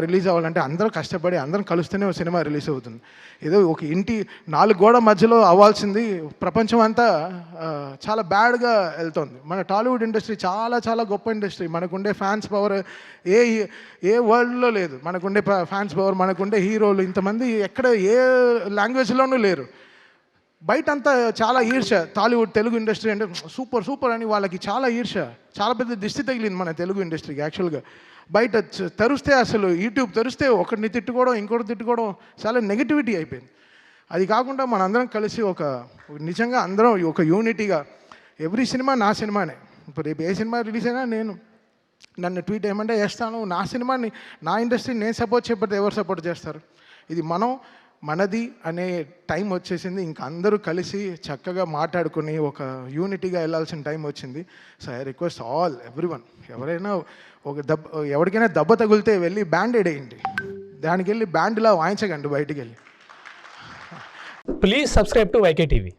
Release అవ్వాలంటే అందరూ కష్టపడి అందరం కలుస్తూనే ఒక సినిమా రిలీజ్ అవుతుంది. ఏదో ఒక ఇంటి నాలుగు గోడ మధ్యలో అవ్వాల్సింది ప్రపంచం అంతా చాలా బ్యాడ్గా వెళ్తుంది. మన టాలీవుడ్ ఇండస్ట్రీ చాలా చాలా గొప్ప ఇండస్ట్రీ. మనకుండే ఫ్యాన్స్ పవర్ ఏ ఏ వరల్డ్లో లేదు. మనకుండే ఫ్యాన్స్ పవర్ మనకుండే హీరోలు ఇంతమంది ఎక్కడ ఏ లాంగ్వేజ్లోనూ లేరు. బయట అంతా చాలా ఈర్ష టాలీవుడ్ తెలుగు ఇండస్ట్రీ అంటే సూపర్ సూపర్ అని వాళ్ళకి చాలా ఈర్ష చాలా పెద్ద దిష్టి తగిలింది మన తెలుగు ఇండస్ట్రీకి యాక్చువల్గా. బయట తెరిస్తే అసలు యూట్యూబ్ తెరిస్తే ఒకరిని తిట్టుకోవడం ఇంకోటి తిట్టుకోవడం చాలా నెగిటివిటీ అయిపోయింది. అది కాకుండా మనందరం కలిసి ఒక నిజంగా అందరం ఒక యూనిటీగా ఎవ్రీ సినిమా నా సినిమానే. ఇప్పుడు రేపు ఏ సినిమా రిలీజ్ అయినా నేను నన్ను ట్వీట్ ఏమంటే వేస్తాను నా సినిమాని నా ఇండస్ట్రీని నేను సపోర్ట్ చేయకపోతే ఎవరు సపోర్ట్ చేస్తారు? ఇది మనం మనది అనే టైం వచ్చేసింది. ఇంకా అందరూ కలిసి చక్కగా మాట్లాడుకుని ఒక యూనిటీగా వెళ్ళాల్సిన టైం వచ్చింది. So I request all everyone ఎవరైనా ఒక దెబ్బ ఎవరికైనా దెబ్బ తగిలితే వెళ్ళి బ్యాండెడ్ వేయండి. దానికి వెళ్ళి బ్యాండ్లా వాయించకండి బయటికి వెళ్ళి please subscribe to YK TV